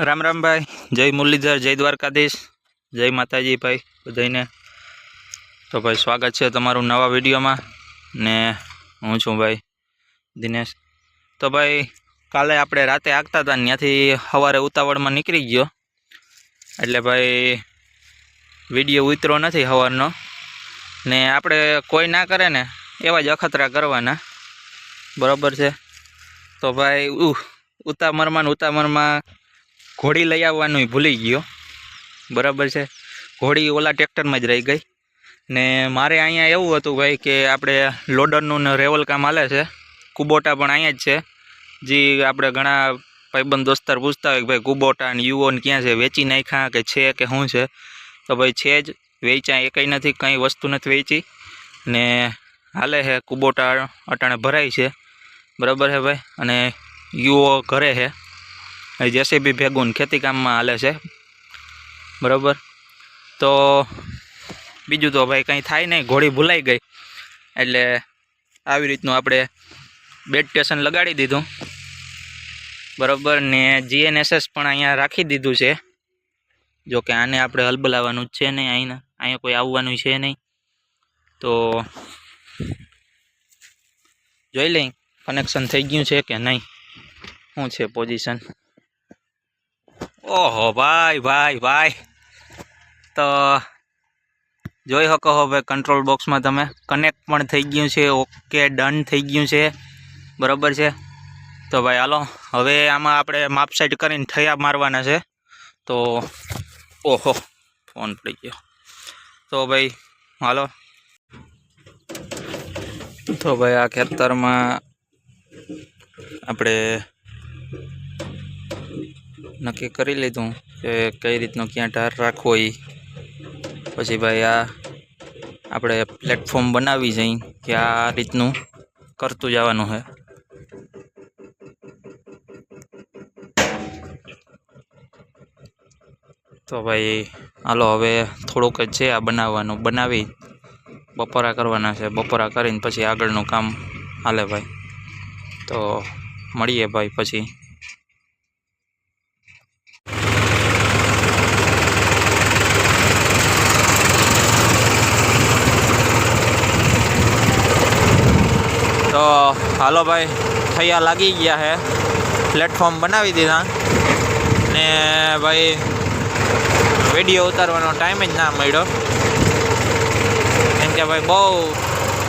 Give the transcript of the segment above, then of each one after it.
રામ રામ ભાઈ, જય મુરલીધર, જય દ્વારકાધીશ, જય માતાજી ભાઈ બધાને તો ભાઈ સ્વાગત છે તમારું નવા વિડીયોમાં ને હું છું ભાઈ દિનેશ. તો ભાઈ, કાલે આપણે રાતે આગતા હતા ત્યાંથી સવારે ઉતાવળમાં નીકળી ગયો. એટલે ભાઈ, વીડિયો ઉતરો નથી સવારનો. ને આપણે કોઈ ના કરે ને, એવા જ અખતરા કરવાના. બરાબર છે? તો ભાઈ, ઉહ, ઉતામરમાં ઉતામરમાં ઘોડી લઈ આવવાનું ભૂલી ગયો. બરાબર છે? ઘોડી ઓલા ટ્રેક્ટરમાં જ રહી ગઈ. ને મારે અહીંયા એવું હતું ભાઈ કે આપણે લોડરનું ને રેવલ કામ હાલે છે. કુબોટા પણ અહીંયા જ છે. જે આપણે ઘણા ભાઈબંધ દોસ્તાર પૂછતા હોય કે ભાઈ કુબોટા ને યુઓન ક્યાં છે? વેચી નાખ્યા કે છે કે શું છે? તો ભાઈ છે જ. વેચ્યા એ કંઈ નથી, કંઈ વસ્તુ નથી વેચી. ને હાલે છે, કુબોટા અટાણે ભરાય છે. બરાબર છે ભાઈ? અને યુઓ ઘરે છે. જેસીબી ભેગું ને ખેતી કામમાં હાલે છે. બરાબર? તો બીજું તો ભાઈ કંઈ થાય નહીં, ઘોડી ભૂલાઈ ગઈ. એટલે આવી રીતનું આપણે બેડ સ્ટેશન લગાડી દીધું. બરાબર? ને જીએનએસએસ પણ અહીંયા રાખી દીધું છે. જો કે આને આપણે હલબલાવવાનું જ છે નહીં અહીંના અહીંયા કોઈ આવવાનું છે નહીં. તો જોઈ લઈ કનેક્શન થઈ ગયું છે કે નહીં? શું છે પોઝિશન? ઓહો, ભાઈ ભાઈ ભાઈ. તો જોઈ શકો હવે કંટ્રોલ બોક્સમાં તમે. કનેક્ટ પણ થઈ ગયું છે ઓકે ડન થઈ ગયું છે. બરાબર છે? તો ભાઈ, હાલો. હવે આમાં આપણે માપ સાઈડ કરીને થયા મારવાના છે. તો ઓહો ફોન પડી ગયો. તો ભાઈ, હાલો. તો ભાઈ, આ ખેતરમાં આપણે નક્કી કરી લીધું કે કઈ રીતનો ક્યાં ટાર રાખવો એ પછી ભાઈ આ આપણે પ્લેટફોર્મ બનાવી જઈ કે આ રીતનું કરતું જવાનું છે તો ભાઈ, હાલો, હવે થોડુંક જ છે આ બનાવવાનું. બનાવી બપોરા કરવાના છે. બપોરા કરીને પછી આગળનું કામ હાલે ભાઈ. તો મળીએ ભાઈ પછી તો હાલો ભાઈ, થયા લાગી ગયા છે પ્લેટફોર્મ બનાવી દીધા. ને ભાઈ વીડિયો ઉતારવાનો ટાઈમ જ ના મળ્યો. કેમ કે ભાઈ બહુ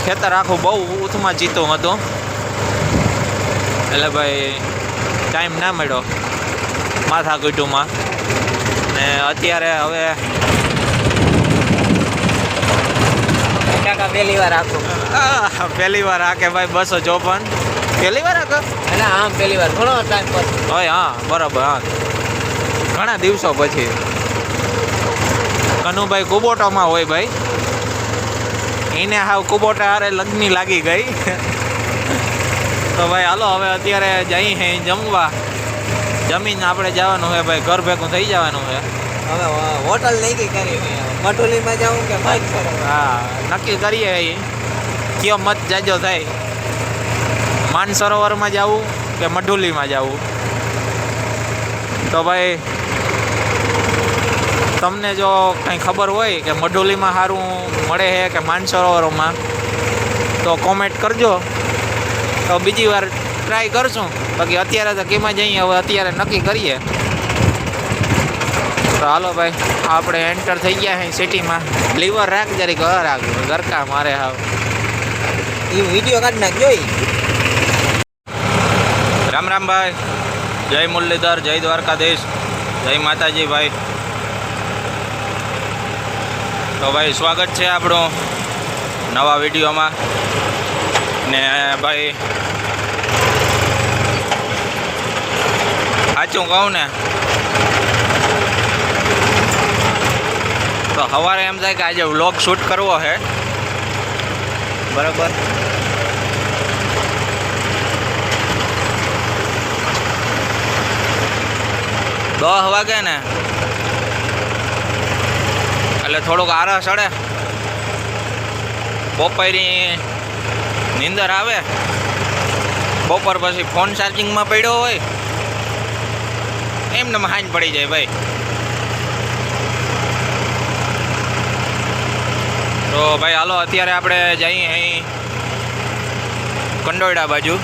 ખેતર આખું બહુ ઉથમાં જીતું હતું. એટલે ભાઈ ટાઈમ ના મળ્યો. માથા કુટુંબમાં ને અત્યારે હવે કાકા પહેલી વાર આખો. પહેલી વાર આ કે ભાઈ બસો ચોપન. પહેલી વાર આખો એટલે આમ પહેલી વાર. ઘણો ટાઈમ પછી. હોય હા બરાબર હા. ઘણા દિવસો પછી. કનુભાઈ કુબોટામાં હોય ભાઈ. એને હાવ કુબોટા હારે લગ્ની લાગી ગઈ. તો ભાઈ હાલો હવે અત્યારે જઈ હે જમવા. જમીને આપણે જવાનું છે ભાઈ ઘર ભેગું થઈ જવાનું છે હવે હોટલ નહીં કરી મટોલીમાં જાઉં કે ભાઈ હા, નક્કી કરીએ કયો મત જાજો થાય. માનસરોવરમાં જવું કે મઢુલીમાં જવું? તો ભાઈ, તમને જો કંઈ ખબર હોય કે મઢુલીમાં સારું મળે છે કે માનસરોવરોમાં, તો કોમેન્ટ કરજો. તો બીજી વાર ટ્રાય કરશું. બાકી અત્યારે તો કેમાં જઈએ હવે અત્યારે નક્કી કરીએ. તો હાલો ભાઈ આપણે એન્ટર થઈ ગયા છે સિટીમાં લીવર રાખ જરી ઘર રાખ ગરકા મારે હાવ. એ વીડિયો કાઢ નાખ જોઈ. રામ રામ ભાઈ. જય મુરલીધર જય દ્વારકાધીશ જય માતાજી ભાઈ. તો ભાઈ સ્વાગત છે આપણું નવા વિડીયોમાં. ને ભાઈ સાચું કહું ને તો સવારે એમ થાય કે આજે વ્લોગ શૂટ કરવો છે. બરાબર? દસ વાગે ને. એટલે થોડુંક આરસ ચડે. બપોરની નીંદર આવે. બપોર પછી ફોન ચાર્જિંગમાં પડ્યો હોય. એમને હાંજ પડી જાય ભાઈ. ભાઈ હાલો અત્યારે આપણે જઈએ અહીં કંડોયડા બાજુ.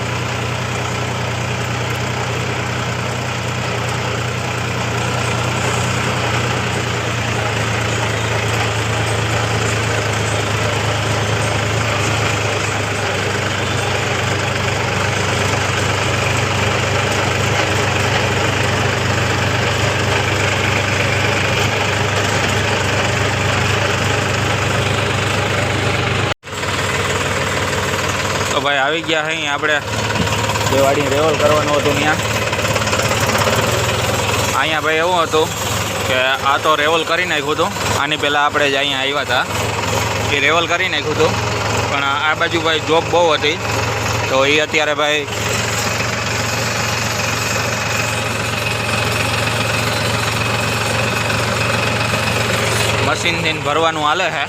આવી ગયા અહીં આપણે જે રેવલ કરવાનું હતું ત્યાં. અહીંયા ભાઈ એવું હતું કે આ તો રેવલ કરી નાખ્યું હતું. આની પહેલાં આપણે જ અહીંયા આવ્યા હતા. એ રેવલ કરી નાખ્યું હતું. પણ આ બાજુ ભાઈ જોબ બહુ હતી. તો એ અત્યારે ભાઈ મશીનથી ભરવાનું હાલે છે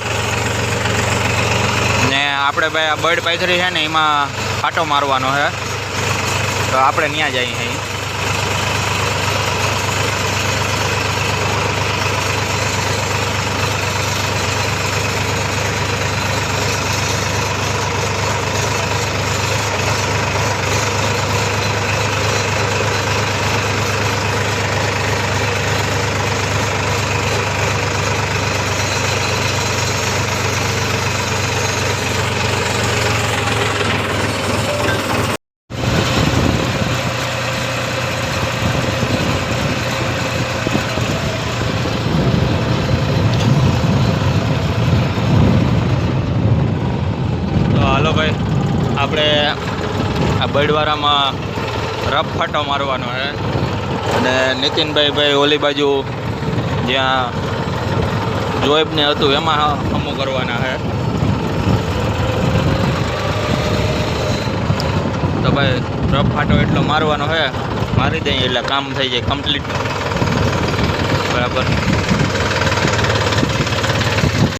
આપણે ભાઈ આ બર્ડ પાથરી છે ને, એમાં ફાટો મારવાનો છે. તો આપણે ત્યાં જઈએ અહીં. હાલો ભાઈ, આપણે આ બળવારામાં રફ ફાટો મારવાનો છે. અને નીતિનભાઈ ભાઈ ઓલી બાજુ જ્યાં જોઈબને હતું, એમાં અમુક કરવાના છે. તો ભાઈ રફ ફાટો એટલો મારવાનો છે. મારી દઈએ એટલે કામ થઈ જાય કમ્પ્લીટ બરાબર.